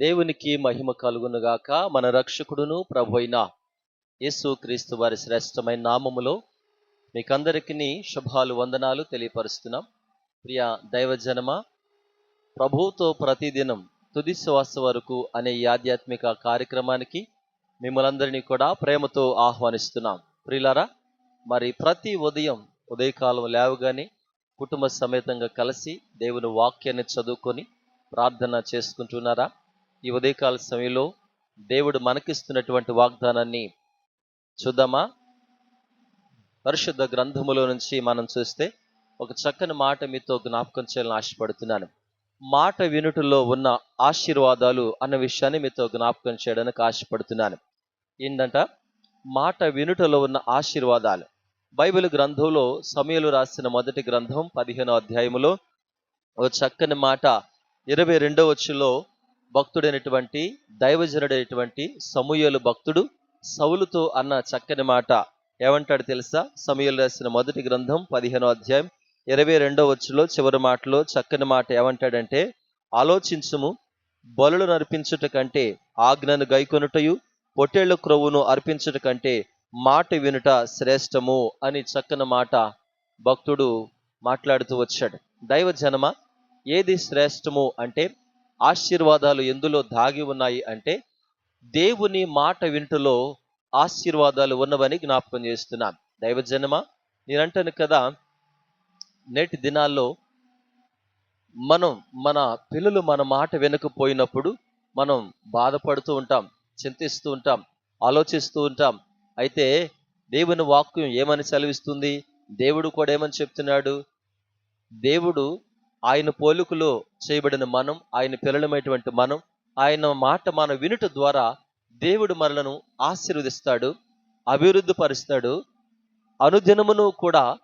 దేవునికి మహిమ కలుగునుగాక మన రక్షకుడును ప్రభు అయిన యేసు క్రీస్తు వారి శ్రేష్టమైన నామములో మీకందరికీ శుభాలు వందనాలు తెలియపరుస్తున్నాం. ప్రియ దైవజనమ ప్రభువుతో ప్రతిదినం తుది శ్వాస వరకు అనే ఈ ఆధ్యాత్మిక కార్యక్రమానికి మిమ్మలందరినీ కూడా ప్రేమతో ఆహ్వానిస్తున్నాం. ప్రియులారా మరి ప్రతి ఉదయం ఉదయకాలం లేవగానే కుటుంబ సమేతంగా కలిసి దేవుని వాక్యాన్ని చదువుకొని ప్రార్థన చేసుకుంటున్నారా? ఈ ఉదయకాల సమయంలో దేవుడు మనకిస్తున్నటువంటి వాగ్దానాన్ని చూద్దామా? పరిశుద్ధ గ్రంథములో నుంచి మనం చూస్తే ఒక చక్కని మాట మీతో జ్ఞాపకం చేయాలని ఆశపడుతున్నాను. మాట వినుటలో ఉన్న ఆశీర్వాదాలు అన్న విషయాన్ని మీతో జ్ఞాపకం చేయడానికి ఆశపడుతున్నాను. ఏంటంట? మాట వినుటలో ఉన్న ఆశీర్వాదాలు. బైబిల్ గ్రంథంలో సమయలు రాసిన మొదటి గ్రంథం పదిహేనో అధ్యాయములో ఒక చక్కని మాట ఇరవై రెండో వచ్చులో భక్తుడైనటువంటి దైవజనుడైనటువంటి సమూహలు భక్తుడు సౌలుతో అన్న చక్కని మాట ఏమంటాడు తెలుసా? సమయలు రాసిన మొదటి గ్రంథం పదిహేనో అధ్యాయం ఇరవై రెండో వచ్చులో చివరి మాటలో చక్కని మాట ఏమంటాడంటే ఆలోచించుము బలులను అర్పించుట కంటే ఆజ్ఞను గైకొనుటయు పొట్టేళ్ళ క్రొవ్వును అర్పించుట కంటే మాట వినుట శ్రేష్టము అని చక్కని మాట భక్తుడు మాట్లాడుతూ వచ్చాడు. దైవ జనమ ఏది శ్రేష్టము అంటే ఆశీర్వాదాలు ఎందులో దాగి ఉన్నాయి అంటే దేవుని మాట వింటులో ఆశీర్వాదాలు ఉన్నవని జ్ఞాపకం చేస్తున్నాను దైవజనమ నేనంటాను కదా నేటి దినాల్లో మనం మన పిల్లలు మన మాట వినకపోయినప్పుడు మనం బాధపడుతూ ఉంటాం చింతిస్తూ ఉంటాం ఆలోచిస్తూ ఉంటాం. అయితే దేవుని వాక్యం ఏమని సెలవిస్తుంది? దేవుడు కూడా ఏమని చెప్తున్నాడు? దేవుడు ఆయన పోలుకులు చేయబడిన మనం ఆయన పిల్లలమైనటువంటి మనం ఆయన మాట మన వినుట ద్వారా దేవుడు మనలను ఆశీర్వదిస్తాడు అభివృద్ధి పరుస్తాడు అనుదినమును కూడా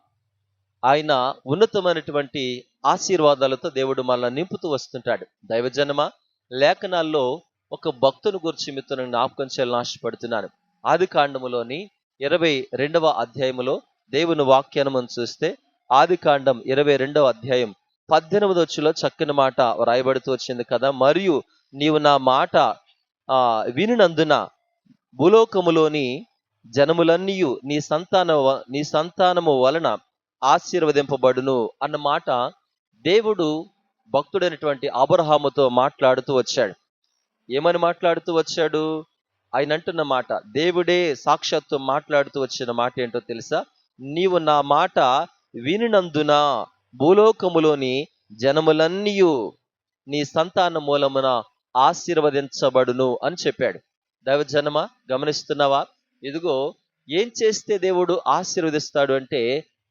ఆయన ఉన్నతమైనటువంటి ఆశీర్వాదాలతో దేవుడు మనల్ని నింపుతూ వస్తుంటాడు. దైవజనమ లేఖనాల్లో ఒక భక్తుని గురించి మీతో నేను జ్ఞాపకం చేయాలని ఆశపడుతున్నాను. ఆది కాండములోని ఇరవై రెండవ అధ్యాయములో దేవుని వాక్యాన్ని మనం చూస్తే ఆది కాండం ఇరవై రెండవ అధ్యాయం పద్దెనిమిది వచ్చులో చక్కని మాట రాయబడుతూ వచ్చింది కదా. మరియు నీవు నా మాట వినినందున భూలోకములోని జనములన్నీయు నీ సంతాన నీ సంతానము వలన ఆశీర్వదింపబడును అన్న మాట దేవుడు భక్తుడైనటువంటి అబ్రహాముతో మాట్లాడుతూ వచ్చాడు. ఏమని మాట్లాడుతూ వచ్చాడు? ఆయన అంటున్న మాట దేవుడే సాక్షాత్తు మాట్లాడుతూ వచ్చిన మాట ఏంటో తెలుసా? నీవు నా మాట వినినందున భూలోకములోని జనములన్నీయు నీ సంతాన మూలమున ఆశీర్వదించబడును అని చెప్పాడు. దైవజనమ గమనిస్తున్నావా? ఇదిగో ఏం చేస్తే దేవుడు ఆశీర్వదిస్తాడు అంటే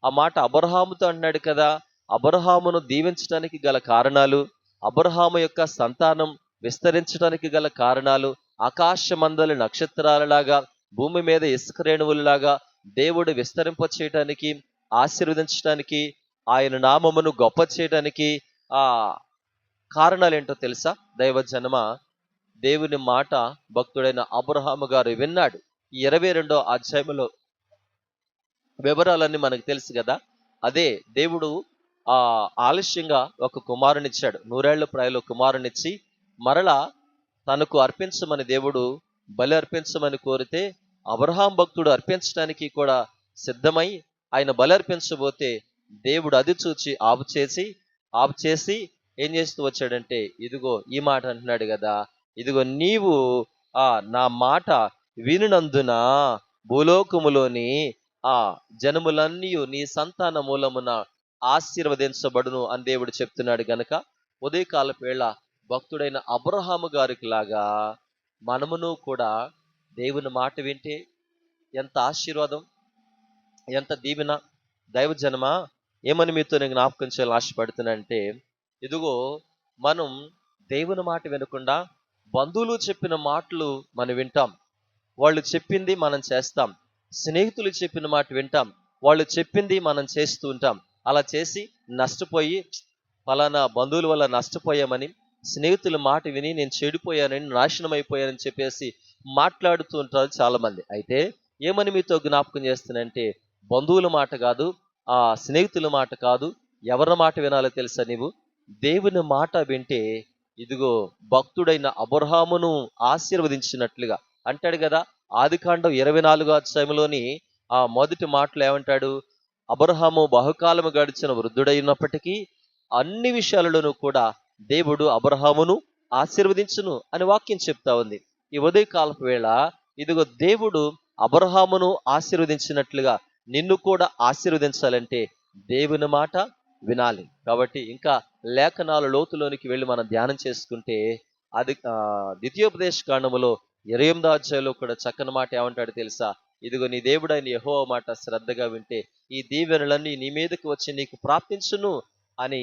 ఆ మాట అబ్రహాముతో అన్నాడు కదా అబ్రహామును దీవించడానికి గల కారణాలు అబ్రహాము యొక్క సంతానం విస్తరించడానికి గల కారణాలు ఆకాశమందలి నక్షత్రాలలాగా భూమి మీద ఇసుక రేణువులలాగా దేవుడు విస్తరింప చేయటానికి ఆశీర్వదించడానికి ఆయన నామమును గొప్ప చేయడానికి ఆ కారణాలు ఏంటో తెలుసా? దైవ జనమ దేవుని మాట భక్తుడైన అబ్రహాము గారు విన్నాడు. ఇరవై రెండో అధ్యాయంలో వివరాలన్నీ మనకు తెలుసు కదా? అదే దేవుడు ఆ ఆలస్యంగా ఒక కుమారునిచ్చాడు. నూరేళ్ళ ప్రాయలో కుమారునిచ్చి మరలా తనకు అర్పించమని దేవుడు బలి అర్పించమని కోరితే అబ్రహాం భక్తుడు అర్పించడానికి కూడా సిద్ధమై ఆయన బలి అర్పించబోతే దేవుడు అది చూచి ఆపు చేసి ఆపు చేసి ఏం చేస్తూ వచ్చాడంటే ఇదిగో ఈ మాట అంటున్నాడు కదా ఇదిగో నీవు ఆ నా మాట వినునందున భూలోకములోని ఆ జనములన్నీ నీ సంతాన మూలమున ఆశీర్వదించబడును అని దేవుడు చెప్తున్నాడు గనక ఉదయకాల వేళ భక్తుడైన అబ్రహాము గారికి లాగా మనమును కూడా దేవుని మాట వింటే ఎంత ఆశీర్వాదం ఎంత దీవెన దైవజనమా? ఏమని మీతో నేను జ్ఞాపకం చేయాలని ఆశపడుతున్నానంటే ఇదిగో మనం దేవుని మాట వినకుండా బంధువులు చెప్పిన మాటలు మనం వింటాం. వాళ్ళు చెప్పింది మనం చేస్తాం. స్నేహితులు చెప్పిన మాట వింటాం. వాళ్ళు చెప్పింది మనం చేస్తూ ఉంటాం. అలా చేసి నష్టపోయి ఫలానా బంధువుల వల్ల నష్టపోయామని స్నేహితుల మాట విని నేను చెడిపోయానని నాశనం అయిపోయానని చెప్పేసి మాట్లాడుతూ ఉంటారు చాలామంది. అయితే ఏమని మీతో జ్ఞాపకం చేస్తానంటే బంధువుల మాట కాదు ఆ స్నేహితుల మాట కాదు ఎవరి మాట వినాలో తెలుసా నీవు? దేవుని మాట వింటే ఇదిగో భక్తుడైన అబ్రహామును ఆశీర్వదించినట్లుగా. అంటాడు కదా ఆదికాండం ఇరవై నాలుగో అధ్యాయంలోని ఆ మొదటి మాటలు ఏమంటాడు? అబ్రహాము బహుకాలము గడిచిన వృద్ధుడైనప్పటికీ అన్ని విషయాలలోనూ కూడా దేవుడు అబ్రహామును ఆశీర్వదించును అని వాక్యం చెప్తా ఉంది. ఈ ఉదయకాలపు వేళ ఇదిగో దేవుడు అబ్రహామును ఆశీర్వదించినట్లుగా నిన్ను కూడా ఆశీర్వదించాలంటే దేవుని మాట వినాలి. కాబట్టి ఇంకా లేఖనాల లోతులోనికి వెళ్ళి మనం ధ్యానం చేసుకుంటే అది ద్వితీయోపదేశ కాండములో ఇరవై ఎనిమిదో అధ్యాయంలో కూడా చక్కని మాట ఏమంటాడు తెలుసా? ఇదిగో నీ దేవుడైన యహో మాట శ్రద్ధగా వింటే ఈ దీవెనలన్నీ నీ మీదకి వచ్చి నీకు ప్రాప్తించును అని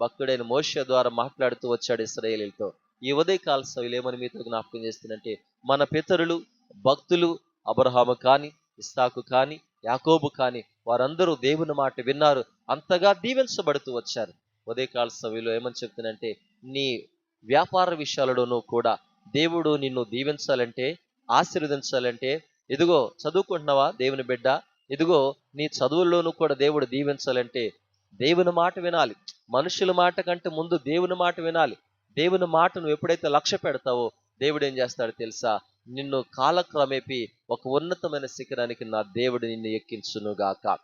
భక్తుడైన మోష ద్వారా మాట్లాడుతూ వచ్చాడు ఇస్రాయేలీలతో. ఈ ఉదయకాల సభలు ఏమని మీతో జ్ఞాపకం చేస్తుందంటే మన పితరులు భక్తులు అబ్రహాము కానీ ఇస్తాకు కానీ యాకోబు కానీ వారందరూ దేవుని మాట విన్నారు. అంతగా దీవించబడుతూ వచ్చారు. ఉదయకాల సభ్యులు ఏమని చెప్తున్నంటే నీ వ్యాపార విషయాలలోనూ కూడా దేవుడు నిన్ను దీవించాలంటే ఆశీర్వదించాలంటే ఇదిగో చదువుకుంటున్నావా దేవుని బిడ్డ? ఇదిగో నీ చదువుల్లోనూ కూడా దేవుడు దీవించాలంటే దేవుని మాట వినాలి. మనుషుల మాట కంటే ముందు దేవుని మాట వినాలి. దేవుని మాటను ఎప్పుడైతే లక్ష్య పెడతావో దేవుడు ఏం చేస్తాడో తెలుసా? నిన్ను కాలక్రమేపి ఒక ఉన్నతమైన శిఖరానికి నా దేవుడు నిన్ను ఎక్కించునుగాక.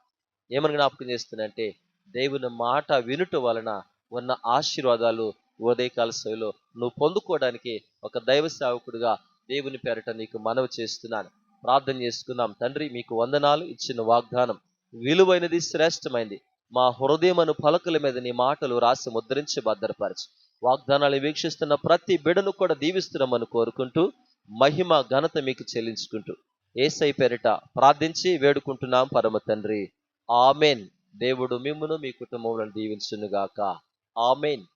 ఏమని జ్ఞాపకం చేస్తున్నంటే దేవుని మాట వినుట వలన ఉన్న ఆశీర్వాదాలు ఉదయకాల సేవలో నువ్వు పొందుకోవడానికి ఒక దైవ సేవకుడిగా దేవుని పేరట నీకు మనవి చేస్తున్నాను. ప్రార్థన చేసుకుందాం. తండ్రి మీకు వందనాలు. ఇచ్చిన వాగ్దానం విలువైనది శ్రేష్టమైంది. మా హృదయమను పలకల మీద నీ మాటలు రాసి ముద్రించి భద్రపరచు. వాగ్దానాలు వీక్షిస్తున్న ప్రతి బిడను కూడా దీవిస్తున్నామని కోరుకుంటూ మహిమ ఘనత మీకు చెల్లించుకుంటూ ఏసై పేరిట ప్రార్థించి వేడుకుంటున్నాం పరమ తండ్రి. ఆమెన్. దేవుడు మిమ్మును మీ కుటుంబంలో దీవించునుగాక. ఆమెన్.